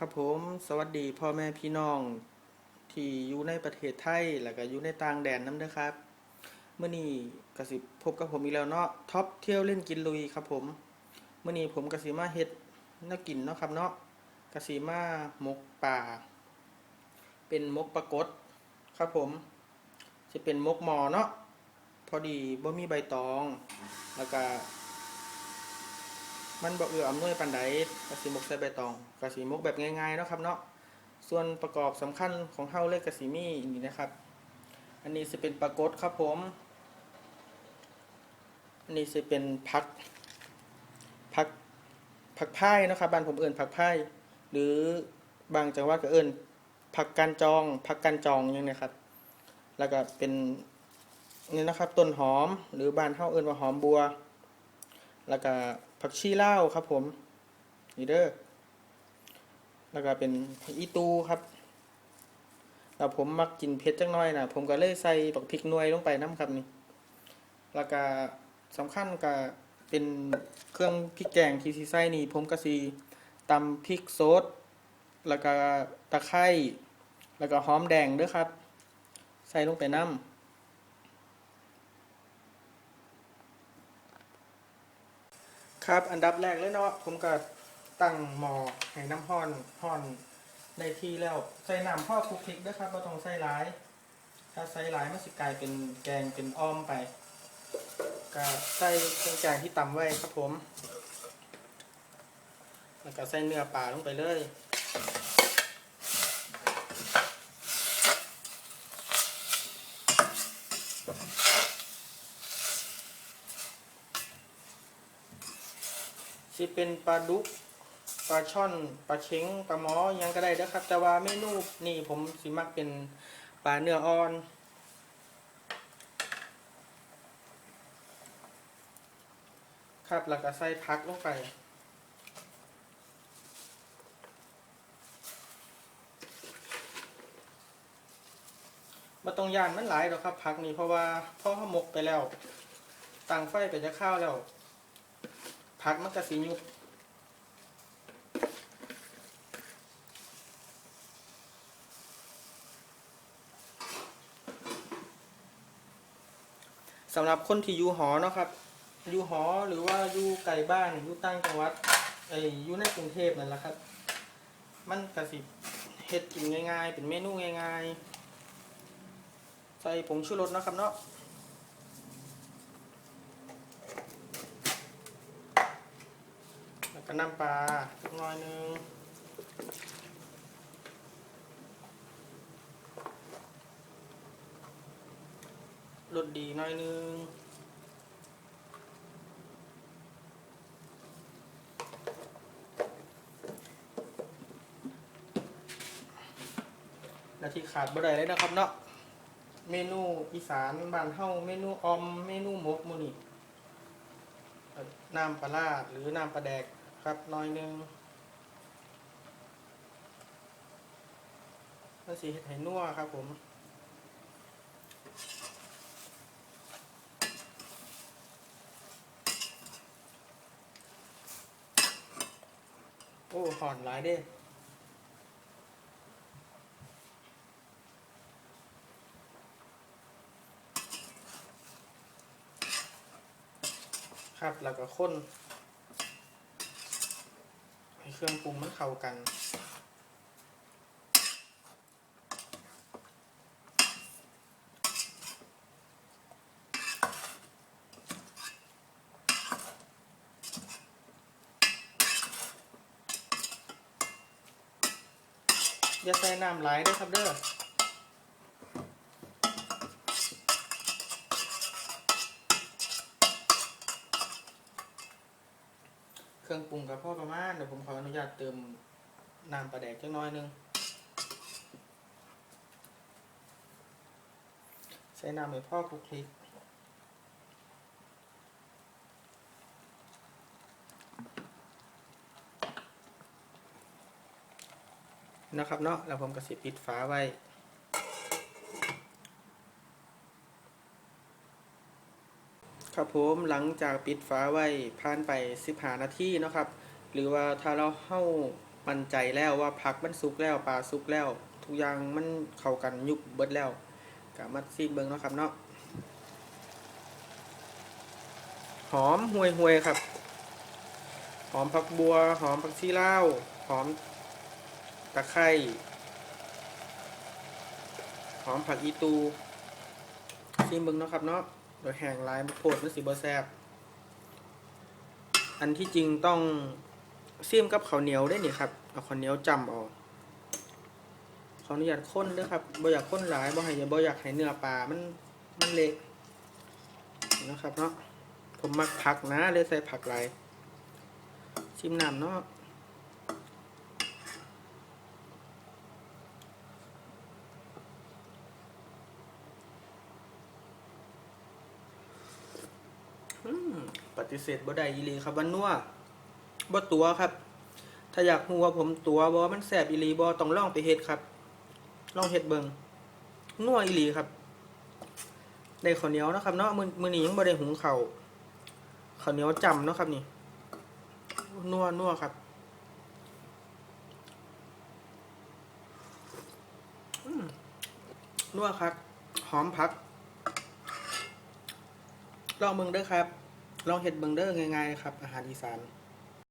ครับผมสวัสดีพ่อแม่พี่น้อง ที่อยู่ในประเทศไทย แล้วก็อยู่ในต่างแดนนำเด้อครับเมื่อนี้กสิพบกับผมอีกแล้วเนาะท็อปเที่ยวเล่นกินลุยครับผมเมื่อนี้ผมกสิมาเฮ็ดน่ากินเนาะครับเนาะกสิมาหมกป่าเป็นหมกปลากดครับผม จะเป็นหมกหมอเนาะพอดีบ่มีใบตอง แล้วก็ มันบอกเอืออำนวยปันไดกะสีมกใส่ใบตองกะสีมกแบบง่ายๆเนาะครับเนาะส่วนประกอบสำคัญของเฮาเลยกะสีมีนี่นะครับ อันนี้จะเป็นปลากดครับผม อันนี้จะเป็นผักผักผักพายนะครับบ้านผมเอิ้นผักพายหรือบางจังหวัดก็เอิ้นผักกันจองผักกันจองอย่างนี้ครับ แล้วก็เป็นนี่นะครับต้นหอมหรือบ้านเฮาเอิ้นว่าหอมบัว แล้วก็ ผักชีเล่าครับผมนี่เด้อแล้วก็เป็นอีตูครับแล้วผมมักกินเผ็ดจังน้อยนะผมก็เลยใส่บักพริกหน่วยลงไปน้ำครับนี่แล้วก็สำคัญก็เป็นเครื่องพริกแกงที่สิใส่นี่ ผมก็สิตำพริกสดแล้วก็ตะไคร้แล้วก็หอมแดงด้อครับ ใส่ลงไปน้ำ ครับ อันดับแรกเลยเนาะผมก็ตั้งหม้อให้น้ำห้อนห้อนได้ที่แล้วใส่น้ำพ่อคลุกคลิกด้วยครับไม่ต้องใส่หลาย ถ้าใส่หลายมันสิกลายเป็นแกงเป็นอ้อมไปก็ใส่เครื่องแกงที่ตำไว้ครับผมแล้วก็ใส่เนื้อปลาลงไปเลย สิเป็นปลาดุกปลาช่อนปลาเช้งปลาหมอยังก็ได้เด้อครับ แต่ว่าเมนูนี่ผมสิมักเป็นปลาเนื้ออ่อน ครับแล้วก็ใส่พักลงไปมาตรงยานมันหลายดอกครับพักนี้เพราะว่าพ่อเขาหมกไปแล้วตั้งไฟไปจะข้าวแล้ว พักมันก็สียุบสำหรับคนที่อยู่หอเนาะครับ อยู่หอหรือว่าอยู่ไกลบ้านอยู่ต่างจังหวัดไอ้อยู่ในกรุงเทพนั่นแหละครับ มันก็สิเฮ็ดกินง่ายๆ เป็นเมนูง่ายๆ ใส่ผงชูรสเนาะครับเนาะ แล้วก็ น้ำปลาสักหน้อยหนึงรสดีหน้อยหนึงและที่ขาดบ่ได้เลยนะครับเนาะเมนูอีสานบ้านเฮาเมนูออม เมนูหมกมูนี่น้ำปลาร้าหรือน้ำปลาแดก ครับน้อยหนึ่งแล้วสีเห็ดไหนัวครับผมโอ้หอนหลายเด้ครับ แล้วก็ข้น รื่องปรุงมันเข้ากันอย่าใส่น้ำหลายด้วยครับเด้อ เครื่องปรุงกับพ่อประมาณเดี๋ยวผมขออนุญาตเติมน้ำปลาแดกจักน้อยหนึง ใส่น้ำให้พ่อคลุกคลิกนะครับเนาะแล้วผมก็สิปิดฝาไว้ ครับผมหลังจากปิดฝาไว้ผ่านไป15นาทีนะครับ หรือว่าถ้าเราเข้ามั่นใจแล้วว่าผักมันสุกแล้วปลาสุกแล้ว ทุกอย่างมันเข้ากันยุบเบิดแล้วก็มาซีเบิงเนาะครับเนาะหอมห่วยห่วยครับ หอมผักบัว หอมผักชีลาวหอมตะไคร้หอมผักอีตูซีมเบิงเนาะครับเนาะ โดยแห้งหลายโพดมันสิบ่แซบอันที่จริงต้องซีมกับข้าวเหนียวได้นี่ครับ เอาข้าวเหนียวจำเอาขออนุญาตข้นด้อครับบ่อยากข้นหลายบ่ให้บ่อยากให้เนื้อปลา มัน มันเละนี่นะครับเนาะ ผมมักผักนะเลยใส่ผักหลายชิมน้ำเนาะ ปฏิเสธบ่ได้อีหลีครับว่านัวบ่ตัวครับ ถ้าอยากรู้ว่าผมตัวบ่มันแสบอีหลีบ่ต้องลองไปเฮ็ดครับ ลองเฮ็ดเบิงนัวอีหลีครับ ได้ข้าวเหนียวนะครับเนาะมื้อมื้อนี้ยังบ่ได้หุงข้าวข้าวเหนียวจำเนาะครับนี่นัวนัวครับนัวครับ หอมผัก ลองเบิงเด้อครับ ลองเห็ดเบิงเดอร์ง่ายๆครับ อาหารอีสาน